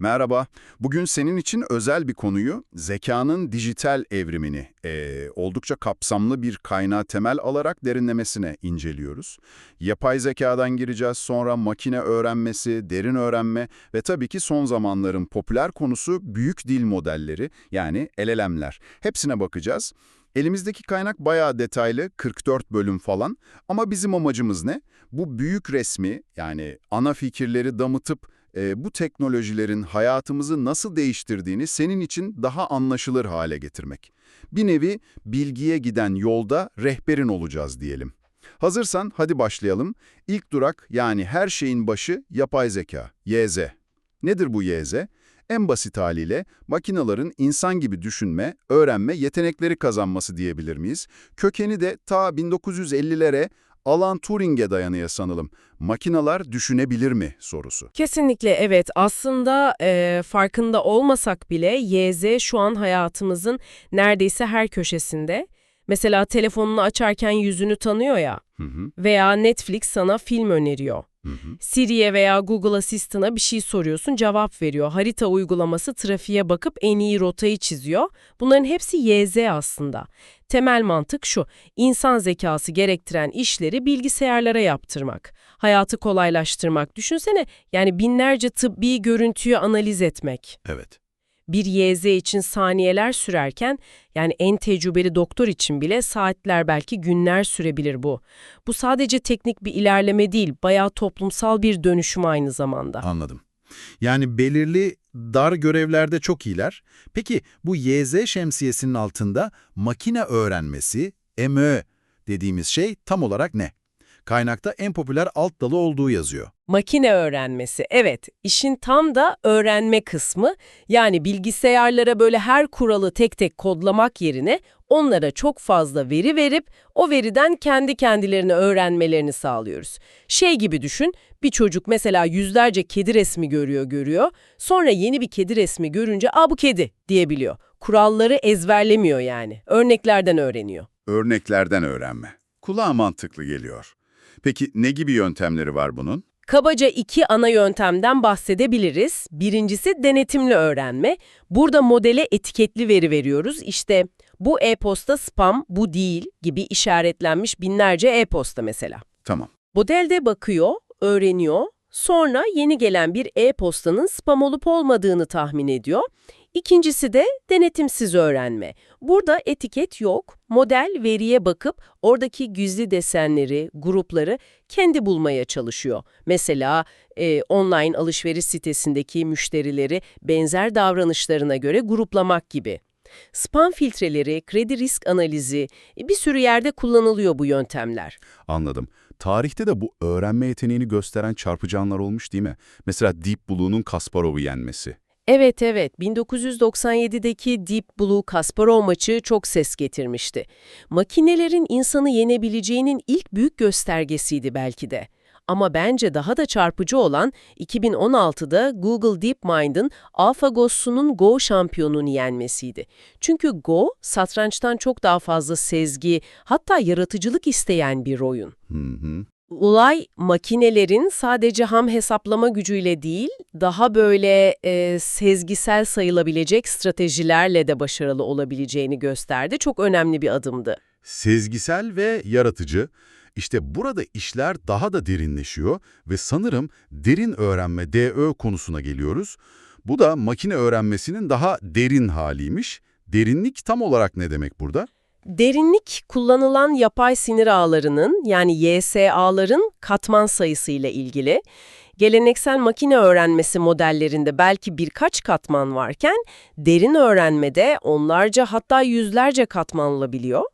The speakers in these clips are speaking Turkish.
Merhaba. Bugün senin için özel bir konuyu, zekanın dijital evrimini, eee, oldukça kapsamlı bir kaynağı temel alarak derinlemesine inceliyoruz. Yapay zekadan gireceğiz, sonra makine öğrenmesi, derin öğrenme ve tabii ki son zamanların popüler konusu büyük dil modelleri yani LLM'ler. Hepsine bakacağız. Elimizdeki kaynak bayağı detaylı, 44 bölüm falan ama bizim amacımız ne? Bu büyük resmi yani ana fikirleri damıtıp e, bu teknolojilerin hayatımızı nasıl değiştirdiğini senin için daha anlaşılır hale getirmek. Bir nevi bilgiye giden yolda rehberin olacağız diyelim. Hazırsan hadi başlayalım. İlk durak yani her şeyin başı yapay zeka, YZ. Nedir bu YZ? En basit haliyle makinaların insan gibi düşünme, öğrenme yetenekleri kazanması diyebilir miyiz? Kökeni de ta 1950'lere Alan Turing'e dayanıyor sanılım. Makinalar düşünebilir mi sorusu. Kesinlikle evet. Aslında e, farkında olmasak bile YZ şu an hayatımızın neredeyse her köşesinde. Mesela telefonunu açarken yüzünü tanıyor ya Hı hı, veya Netflix sana film öneriyor. Siri'ye veya Google Asistan'a bir şey soruyorsun, cevap veriyor. Harita uygulaması trafiğe bakıp en iyi rotayı çiziyor. Bunların hepsi YZ aslında. Temel mantık şu, insan zekası gerektiren işleri bilgisayarlara yaptırmak, hayatı kolaylaştırmak. Düşünsene, yani binlerce tıbbi görüntüyü analiz etmek. Evet. Bir YZ için saniyeler sürerken, yani en tecrübeli doktor için bile saatler belki günler sürebilir bu. Bu sadece teknik bir ilerleme değil, bayağı toplumsal bir dönüşüm aynı zamanda. Anladım. Yani belirli dar görevlerde çok iyiler. Peki bu YZ şemsiyesinin altında makine öğrenmesi, MÖ dediğimiz şey tam olarak ne? Kaynakta en popüler alt dalı olduğu yazıyor. Makine öğrenmesi, evet, işin tam da öğrenme kısmı. Yani bilgisayarlara böyle her kuralı tek tek kodlamak yerine onlara çok fazla veri verip o veriden kendi kendilerine öğrenmelerini sağlıyoruz. Şey gibi düşün, bir çocuk mesela yüzlerce kedi resmi görüyor görüyor, sonra yeni bir kedi resmi görünce ''Aa bu kedi'' diyebiliyor. Kuralları ezberlemiyor yani, örneklerden öğreniyor. Örneklerden öğrenme. Kulağa mantıklı geliyor. Peki ne gibi yöntemleri var bunun? Kabaca iki ana yöntemden bahsedebiliriz. Birincisi denetimli öğrenme. Burada modele etiketli veri veriyoruz. İşte bu e-posta spam, bu değil gibi işaretlenmiş binlerce e-posta mesela. Tamam. Model de bakıyor, öğreniyor. Sonra yeni gelen bir e-postanın spam olup olmadığını tahmin ediyor. İkincisi de denetimsiz öğrenme. Burada etiket yok. Model veriye bakıp oradaki gizli desenleri, grupları kendi bulmaya çalışıyor. Mesela e, online alışveriş sitesindeki müşterileri benzer davranışlarına göre gruplamak gibi. Spam filtreleri, kredi risk analizi, e, bir sürü yerde kullanılıyor bu yöntemler. Anladım. Tarihte de bu öğrenme yeteneğini gösteren çarpıcı anlar olmuş değil mi? Mesela Deep Blue'nun Kasparov'u yenmesi. Evet evet 1997'deki Deep Blue Kasparov maçı çok ses getirmişti. Makinelerin insanı yenebileceğinin ilk büyük göstergesiydi belki de. Ama bence daha da çarpıcı olan 2016'da Google DeepMind'ın AlphaGo'sunun Go şampiyonunu yenmesiydi. Çünkü Go, satrançtan çok daha fazla sezgi, hatta yaratıcılık isteyen bir oyun. Hı hı. Olay makinelerin sadece ham hesaplama gücüyle değil, daha böyle e, sezgisel sayılabilecek stratejilerle de başarılı olabileceğini gösterdi. Çok önemli bir adımdı. Sezgisel ve yaratıcı. İşte burada işler daha da derinleşiyor ve sanırım derin öğrenme DÖ konusuna geliyoruz. Bu da makine öğrenmesinin daha derin haliymiş. Derinlik tam olarak ne demek burada? Derinlik kullanılan yapay sinir ağlarının yani YSA'ların katman sayısıyla ilgili. Geleneksel makine öğrenmesi modellerinde belki birkaç katman varken derin öğrenmede onlarca hatta yüzlerce katman olabiliyor.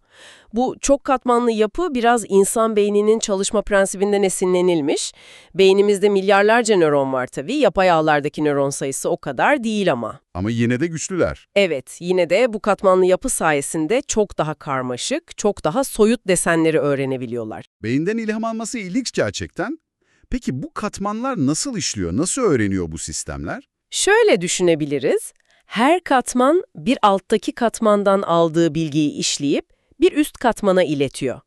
Bu çok katmanlı yapı biraz insan beyninin çalışma prensibinden esinlenilmiş. Beynimizde milyarlarca nöron var tabii. Yapay ağlardaki nöron sayısı o kadar değil ama. Ama yine de güçlüler. Evet, yine de bu katmanlı yapı sayesinde çok daha karmaşık, çok daha soyut desenleri öğrenebiliyorlar. Beyinden ilham alması ilginç gerçekten. Peki bu katmanlar nasıl işliyor? Nasıl öğreniyor bu sistemler? Şöyle düşünebiliriz. Her katman bir alttaki katmandan aldığı bilgiyi işleyip bir üst katmana iletiyor.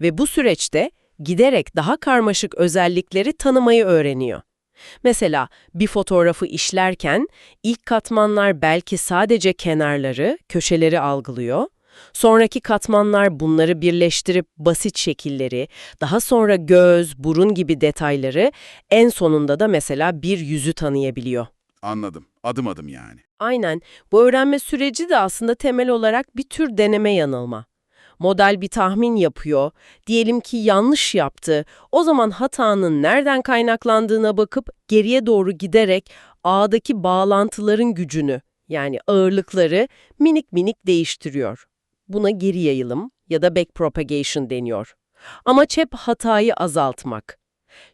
Ve bu süreçte giderek daha karmaşık özellikleri tanımayı öğreniyor. Mesela bir fotoğrafı işlerken ilk katmanlar belki sadece kenarları, köşeleri algılıyor. Sonraki katmanlar bunları birleştirip basit şekilleri, daha sonra göz, burun gibi detayları, en sonunda da mesela bir yüzü tanıyabiliyor. Anladım. Adım adım yani. Aynen. Bu öğrenme süreci de aslında temel olarak bir tür deneme yanılma. Model bir tahmin yapıyor, diyelim ki yanlış yaptı. O zaman hatanın nereden kaynaklandığına bakıp geriye doğru giderek ağdaki bağlantıların gücünü yani ağırlıkları minik minik değiştiriyor. Buna geri yayılım ya da backpropagation deniyor. Amaç hep hatayı azaltmak.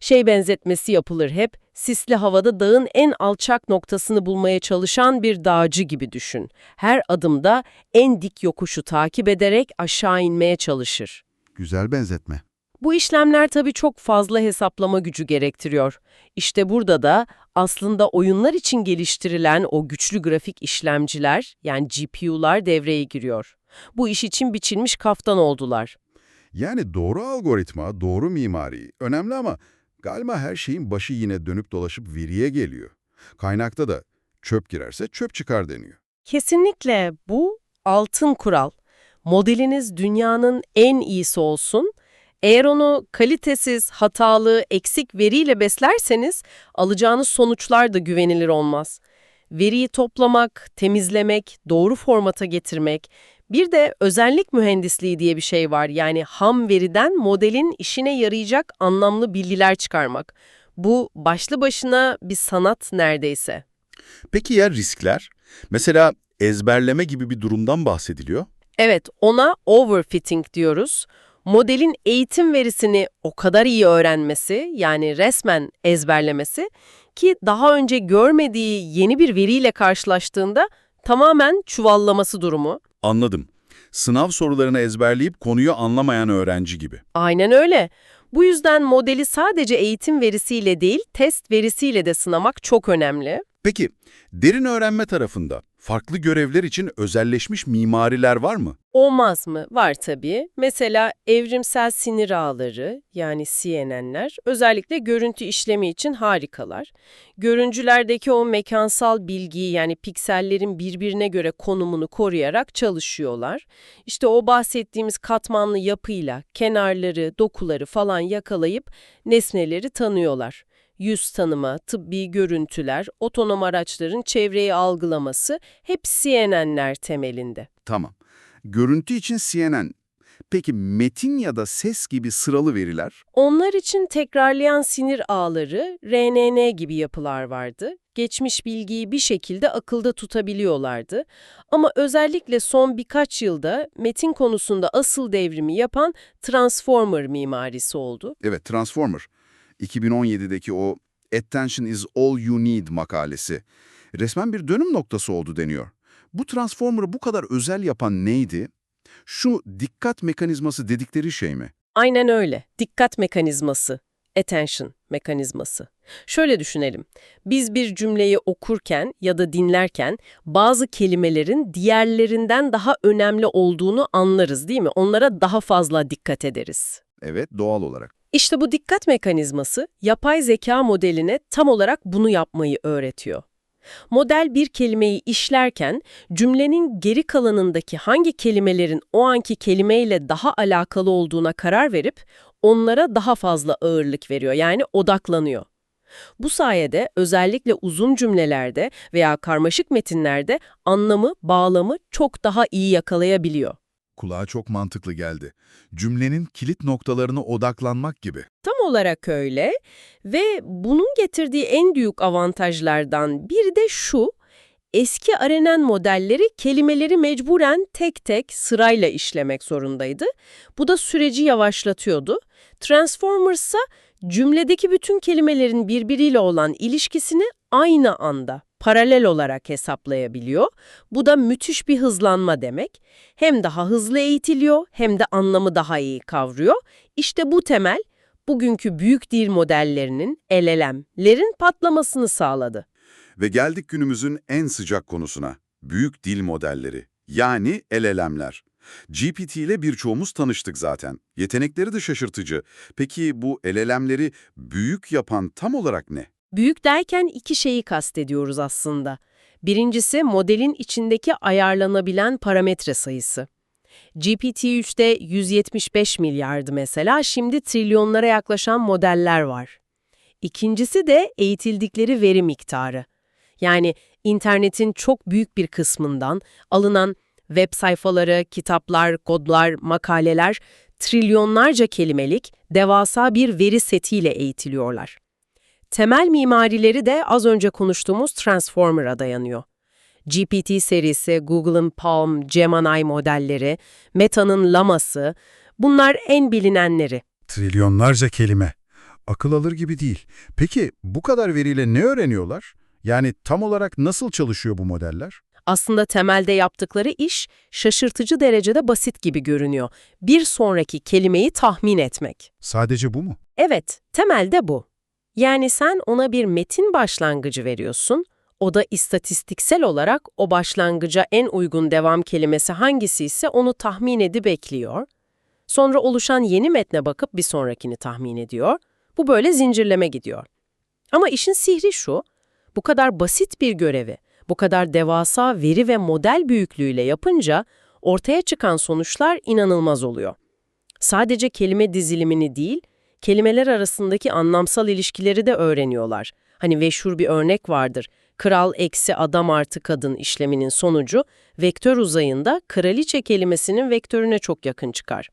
Şey benzetmesi yapılır hep, sisli havada dağın en alçak noktasını bulmaya çalışan bir dağcı gibi düşün. Her adımda en dik yokuşu takip ederek aşağı inmeye çalışır. Güzel benzetme. Bu işlemler tabii çok fazla hesaplama gücü gerektiriyor. İşte burada da aslında oyunlar için geliştirilen o güçlü grafik işlemciler yani GPU'lar devreye giriyor. Bu iş için biçilmiş kaftan oldular. Yani doğru algoritma, doğru mimari önemli ama galiba her şeyin başı yine dönüp dolaşıp veriye geliyor. Kaynakta da çöp girerse çöp çıkar deniyor. Kesinlikle bu altın kural. Modeliniz dünyanın en iyisi olsun. Eğer onu kalitesiz, hatalı, eksik veriyle beslerseniz alacağınız sonuçlar da güvenilir olmaz. Veriyi toplamak, temizlemek, doğru formata getirmek, bir de özellik mühendisliği diye bir şey var. Yani ham veriden modelin işine yarayacak anlamlı bilgiler çıkarmak. Bu başlı başına bir sanat neredeyse. Peki ya riskler? Mesela ezberleme gibi bir durumdan bahsediliyor. Evet, ona overfitting diyoruz. Modelin eğitim verisini o kadar iyi öğrenmesi, yani resmen ezberlemesi ki daha önce görmediği yeni bir veriyle karşılaştığında tamamen çuvallaması durumu. Anladım. Sınav sorularını ezberleyip konuyu anlamayan öğrenci gibi. Aynen öyle. Bu yüzden modeli sadece eğitim verisiyle değil, test verisiyle de sınamak çok önemli. Peki, derin öğrenme tarafında farklı görevler için özelleşmiş mimariler var mı? Olmaz mı? Var tabii. Mesela evrimsel sinir ağları yani CNN'ler özellikle görüntü işlemi için harikalar. Görüncülerdeki o mekansal bilgiyi yani piksellerin birbirine göre konumunu koruyarak çalışıyorlar. İşte o bahsettiğimiz katmanlı yapıyla kenarları, dokuları falan yakalayıp nesneleri tanıyorlar. Yüz tanıma, tıbbi görüntüler, otonom araçların çevreyi algılaması hep CNN'ler temelinde. Tamam. Görüntü için CNN. Peki metin ya da ses gibi sıralı veriler? Onlar için tekrarlayan sinir ağları, RNN gibi yapılar vardı. Geçmiş bilgiyi bir şekilde akılda tutabiliyorlardı. Ama özellikle son birkaç yılda metin konusunda asıl devrimi yapan Transformer mimarisi oldu. Evet, Transformer. 2017'deki o Attention is all you need makalesi. Resmen bir dönüm noktası oldu deniyor. Bu Transformer'ı bu kadar özel yapan neydi? Şu dikkat mekanizması dedikleri şey mi? Aynen öyle. Dikkat mekanizması, attention mekanizması. Şöyle düşünelim. Biz bir cümleyi okurken ya da dinlerken bazı kelimelerin diğerlerinden daha önemli olduğunu anlarız değil mi? Onlara daha fazla dikkat ederiz. Evet, doğal olarak. İşte bu dikkat mekanizması yapay zeka modeline tam olarak bunu yapmayı öğretiyor. Model bir kelimeyi işlerken cümlenin geri kalanındaki hangi kelimelerin o anki kelimeyle daha alakalı olduğuna karar verip onlara daha fazla ağırlık veriyor yani odaklanıyor. Bu sayede özellikle uzun cümlelerde veya karmaşık metinlerde anlamı, bağlamı çok daha iyi yakalayabiliyor. Kulağa çok mantıklı geldi. Cümlenin kilit noktalarına odaklanmak gibi. Tam olarak öyle ve bunun getirdiği en büyük avantajlardan biri de şu, eski RNN modelleri kelimeleri mecburen tek tek sırayla işlemek zorundaydı. Bu da süreci yavaşlatıyordu. Transformers ise cümledeki bütün kelimelerin birbiriyle olan ilişkisini aynı anda, paralel olarak hesaplayabiliyor. Bu da müthiş bir hızlanma demek. Hem daha hızlı eğitiliyor hem de anlamı daha iyi kavruyor. İşte bu temel bugünkü büyük dil modellerinin, LLM'lerin patlamasını sağladı. Ve geldik günümüzün en sıcak konusuna. Büyük dil modelleri. Yani LLM'ler. GPT ile birçoğumuz tanıştık zaten. Yetenekleri de şaşırtıcı. Peki bu LLM'leri büyük yapan tam olarak ne? Büyük derken iki şeyi kastediyoruz aslında. Birincisi modelin içindeki ayarlanabilen parametre sayısı. GPT-3'te 175 milyardı mesela, şimdi trilyonlara yaklaşan modeller var. İkincisi de eğitildikleri veri miktarı. Yani internetin çok büyük bir kısmından alınan web sayfaları, kitaplar, kodlar, makaleler trilyonlarca kelimelik devasa bir veri setiyle eğitiliyorlar. Temel mimarileri de az önce konuştuğumuz Transformer'a dayanıyor. GPT serisi, Google'ın Palm, Gemini modelleri, Meta'nın Llama'sı, bunlar en bilinenleri. Trilyonlarca kelime. Akıl alır gibi değil. Peki bu kadar veriyle ne öğreniyorlar? Yani tam olarak nasıl çalışıyor bu modeller? Aslında temelde yaptıkları iş şaşırtıcı derecede basit gibi görünüyor. Bir sonraki kelimeyi tahmin etmek. Sadece bu mu? Evet, temelde bu. Yani sen ona bir metin başlangıcı veriyorsun, o da istatistiksel olarak o başlangıca en uygun devam kelimesi hangisi ise onu tahmin edip bekliyor. Sonra oluşan yeni metne bakıp bir sonrakini tahmin ediyor. Bu böyle zincirleme gidiyor. Ama işin sihri şu, bu kadar basit bir görevi, bu kadar devasa veri ve model büyüklüğüyle yapınca ortaya çıkan sonuçlar inanılmaz oluyor. Sadece kelime dizilimini değil, kelimeler arasındaki anlamsal ilişkileri de öğreniyorlar. Hani meşhur bir örnek vardır. Kral eksi adam artı kadın işleminin sonucu vektör uzayında kraliçe kelimesinin vektörüne çok yakın çıkar.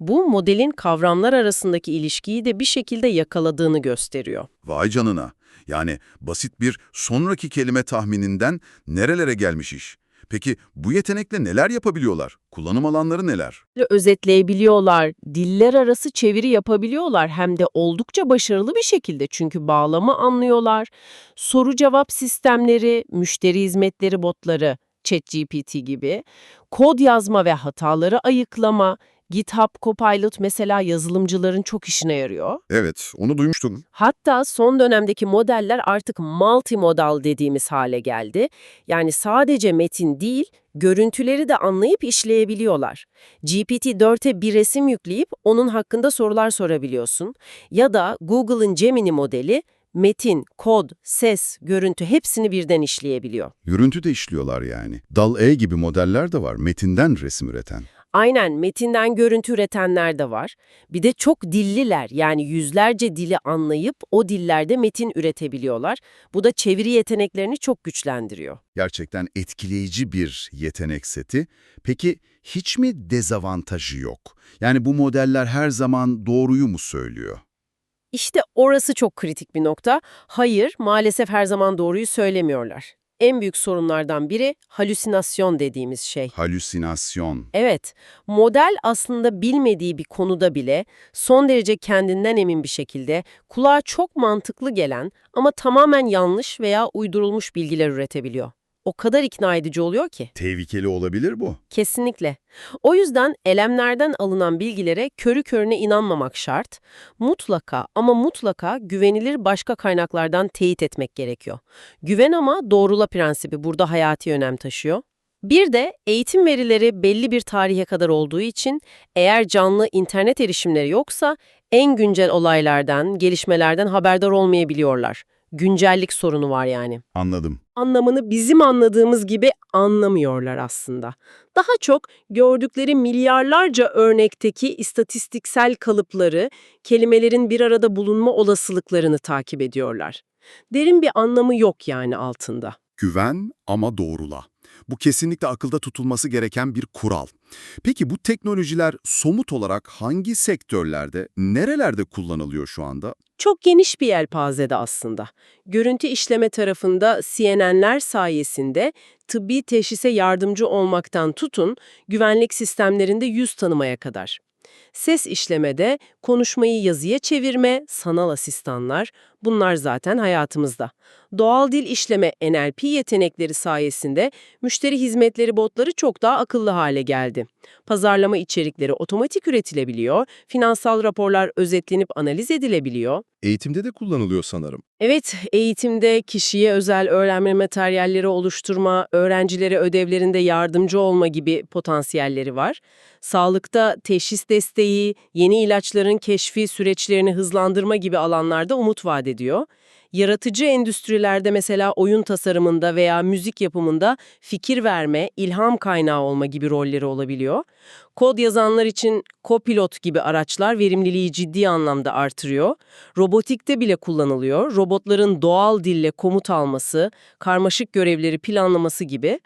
Bu modelin kavramlar arasındaki ilişkiyi de bir şekilde yakaladığını gösteriyor. Vay canına. Yani basit bir sonraki kelime tahmininden nerelere gelmiş iş? Peki bu yetenekle neler yapabiliyorlar? Kullanım alanları neler? özetleyebiliyorlar, diller arası çeviri yapabiliyorlar hem de oldukça başarılı bir şekilde çünkü bağlamı anlıyorlar. Soru cevap sistemleri, müşteri hizmetleri botları, ChatGPT gibi, kod yazma ve hataları ayıklama, GitHub Copilot mesela yazılımcıların çok işine yarıyor. Evet, onu duymuştum. Hatta son dönemdeki modeller artık multimodal dediğimiz hale geldi. Yani sadece metin değil, görüntüleri de anlayıp işleyebiliyorlar. GPT-4'e bir resim yükleyip onun hakkında sorular sorabiliyorsun. Ya da Google'ın Gemini modeli metin, kod, ses, görüntü hepsini birden işleyebiliyor. Görüntü de işliyorlar yani. Dal-E gibi modeller de var, metinden resim üreten. Aynen metinden görüntü üretenler de var. Bir de çok dilliler yani yüzlerce dili anlayıp o dillerde metin üretebiliyorlar. Bu da çeviri yeteneklerini çok güçlendiriyor. Gerçekten etkileyici bir yetenek seti. Peki hiç mi dezavantajı yok? Yani bu modeller her zaman doğruyu mu söylüyor? İşte orası çok kritik bir nokta. Hayır, maalesef her zaman doğruyu söylemiyorlar. En büyük sorunlardan biri halüsinasyon dediğimiz şey. Halüsinasyon. Evet, model aslında bilmediği bir konuda bile son derece kendinden emin bir şekilde kulağa çok mantıklı gelen ama tamamen yanlış veya uydurulmuş bilgiler üretebiliyor. O kadar ikna edici oluyor ki. Tehlikeli olabilir bu. Kesinlikle. O yüzden elemlerden alınan bilgilere körü körüne inanmamak şart. Mutlaka ama mutlaka güvenilir başka kaynaklardan teyit etmek gerekiyor. Güven ama doğrula prensibi burada hayati önem taşıyor. Bir de eğitim verileri belli bir tarihe kadar olduğu için eğer canlı internet erişimleri yoksa en güncel olaylardan, gelişmelerden haberdar olmayabiliyorlar. Güncellik sorunu var yani Anladım. anlamını bizim anladığımız gibi anlamıyorlar aslında. Daha çok gördükleri milyarlarca örnekteki istatistiksel kalıpları, kelimelerin bir arada bulunma olasılıklarını takip ediyorlar. Derin bir anlamı yok yani altında. Güven ama doğrula. Bu kesinlikle akılda tutulması gereken bir kural. Peki bu teknolojiler somut olarak hangi sektörlerde, nerelerde kullanılıyor şu anda? Çok geniş bir yelpazede aslında. Görüntü işleme tarafında CNN'ler sayesinde tıbbi teşhise yardımcı olmaktan tutun, güvenlik sistemlerinde yüz tanımaya kadar. Ses işlemede konuşmayı yazıya çevirme, sanal asistanlar bunlar zaten hayatımızda. Doğal dil işleme NLP yetenekleri sayesinde müşteri hizmetleri botları çok daha akıllı hale geldi. Pazarlama içerikleri otomatik üretilebiliyor, finansal raporlar özetlenip analiz edilebiliyor. Eğitimde de kullanılıyor sanırım. Evet, eğitimde kişiye özel öğrenme materyalleri oluşturma, öğrencilere ödevlerinde yardımcı olma gibi potansiyelleri var. Sağlıkta teşhis desteği, yeni ilaçların keşfi süreçlerini hızlandırma gibi alanlarda umut vaat ediyor. Yaratıcı endüstrilerde mesela oyun tasarımında veya müzik yapımında fikir verme, ilham kaynağı olma gibi rolleri olabiliyor. Kod yazanlar için Copilot gibi araçlar verimliliği ciddi anlamda artırıyor. Robotikte bile kullanılıyor. Robotların doğal dille komut alması, karmaşık görevleri planlaması gibi.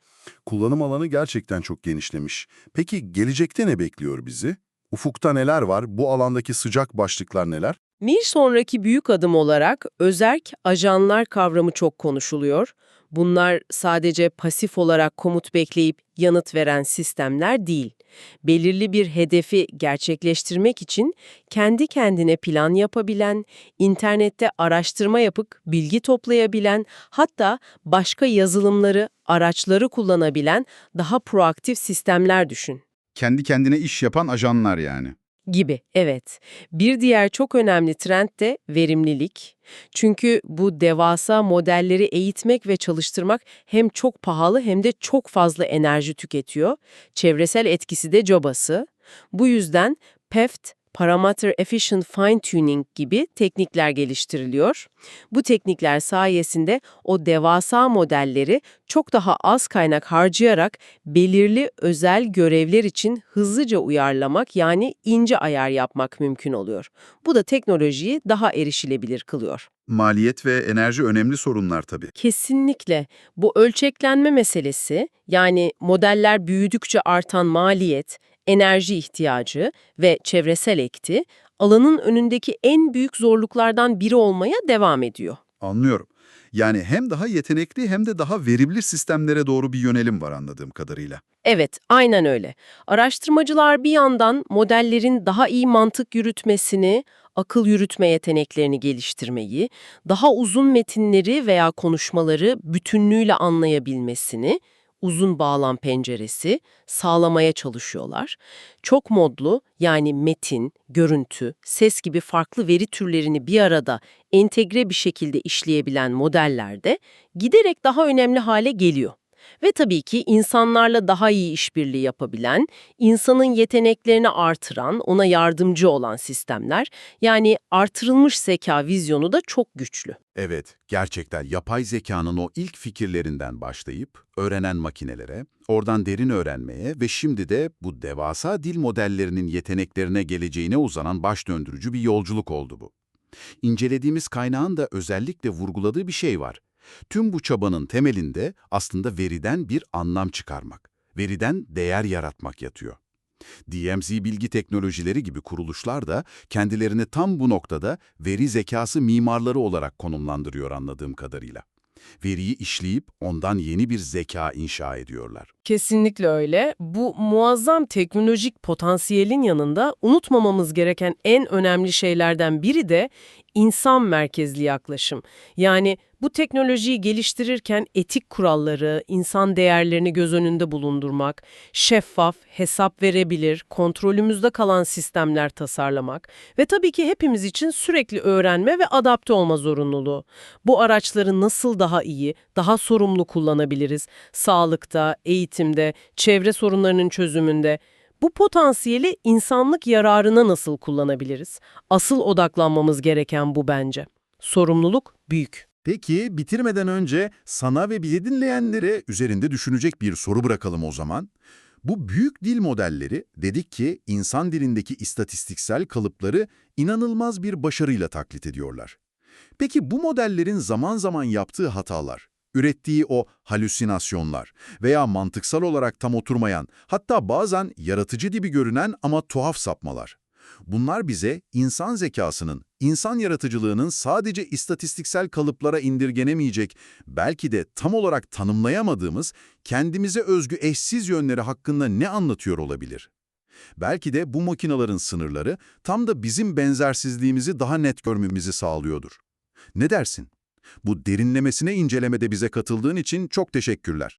Kullanım alanı gerçekten çok genişlemiş. Peki gelecekte ne bekliyor bizi? Ufukta neler var? Bu alandaki sıcak başlıklar neler? Bir sonraki büyük adım olarak özerk ajanlar kavramı çok konuşuluyor. Bunlar sadece pasif olarak komut bekleyip yanıt veren sistemler değil. Belirli bir hedefi gerçekleştirmek için kendi kendine plan yapabilen, internette araştırma yapıp bilgi toplayabilen, hatta başka yazılımları, araçları kullanabilen daha proaktif sistemler düşün Kendi kendine iş yapan ajanlar yani. gibi, evet. Bir diğer çok önemli trend de verimlilik. Çünkü bu devasa modelleri eğitmek ve çalıştırmak hem çok pahalı hem de çok fazla enerji tüketiyor. Çevresel etkisi de cobası. Bu yüzden PEFT, Parameter Efficient Fine Tuning gibi teknikler geliştiriliyor. Bu teknikler sayesinde o devasa modelleri çok daha az kaynak harcayarak belirli özel görevler için hızlıca uyarlamak yani ince ayar yapmak mümkün oluyor. Bu da teknolojiyi daha erişilebilir kılıyor. Maliyet ve enerji önemli sorunlar tabii. Kesinlikle. Bu ölçeklenme meselesi, yani modeller büyüdükçe artan maliyet, enerji ihtiyacı ve çevresel ekti, alanın önündeki en büyük zorluklardan biri olmaya devam ediyor. Anlıyorum. Yani hem daha yetenekli hem de daha verimli sistemlere doğru bir yönelim var anladığım kadarıyla. Evet, aynen öyle. Araştırmacılar bir yandan modellerin daha iyi mantık yürütmesini, akıl yürütme yeteneklerini geliştirmeyi, daha uzun metinleri veya konuşmaları bütünlüğüyle anlayabilmesini, uzun bağlam penceresi sağlamaya çalışıyorlar. Çok modlu yani metin, görüntü, ses gibi farklı veri türlerini bir arada entegre bir şekilde işleyebilen modellerde giderek daha önemli hale geliyor. Ve tabii ki insanlarla daha iyi işbirliği yapabilen, insanın yeteneklerini artıran, ona yardımcı olan sistemler, yani artırılmış zeka vizyonu da çok güçlü. Evet, gerçekten yapay zekanın o ilk fikirlerinden başlayıp öğrenen makinelere, oradan derin öğrenmeye ve şimdi de bu devasa dil modellerinin yeteneklerine geleceğine uzanan baş döndürücü bir yolculuk oldu bu. İncelediğimiz kaynağın da özellikle vurguladığı bir şey var. Tüm bu çabanın temelinde aslında veriden bir anlam çıkarmak, veriden değer yaratmak yatıyor. DMZ Bilgi Teknolojileri gibi kuruluşlar da kendilerini tam bu noktada veri zekası mimarları olarak konumlandırıyor anladığım kadarıyla. Veriyi işleyip ondan yeni bir zeka inşa ediyorlar. Kesinlikle öyle. Bu muazzam teknolojik potansiyelin yanında unutmamamız gereken en önemli şeylerden biri de insan merkezli yaklaşım. Yani bu teknolojiyi geliştirirken etik kuralları, insan değerlerini göz önünde bulundurmak, şeffaf, hesap verebilir, kontrolümüzde kalan sistemler tasarlamak ve tabii ki hepimiz için sürekli öğrenme ve adapte olma zorunluluğu. Bu araçları nasıl daha iyi, daha sorumlu kullanabiliriz? Sağlıkta, eğitimde, çevre sorunlarının çözümünde. Bu potansiyeli insanlık yararına nasıl kullanabiliriz? Asıl odaklanmamız gereken bu bence. Sorumluluk büyük. Peki bitirmeden önce sana ve bizi dinleyenlere üzerinde düşünecek bir soru bırakalım o zaman. Bu büyük dil modelleri dedik ki insan dilindeki istatistiksel kalıpları inanılmaz bir başarıyla taklit ediyorlar. Peki bu modellerin zaman zaman yaptığı hatalar, ürettiği o halüsinasyonlar veya mantıksal olarak tam oturmayan, hatta bazen yaratıcı gibi görünen ama tuhaf sapmalar. Bunlar bize insan zekasının, insan yaratıcılığının sadece istatistiksel kalıplara indirgenemeyecek, belki de tam olarak tanımlayamadığımız kendimize özgü eşsiz yönleri hakkında ne anlatıyor olabilir? Belki de bu makinaların sınırları tam da bizim benzersizliğimizi daha net görmemizi sağlıyordur. Ne dersin? Bu derinlemesine incelemede bize katıldığın için çok teşekkürler.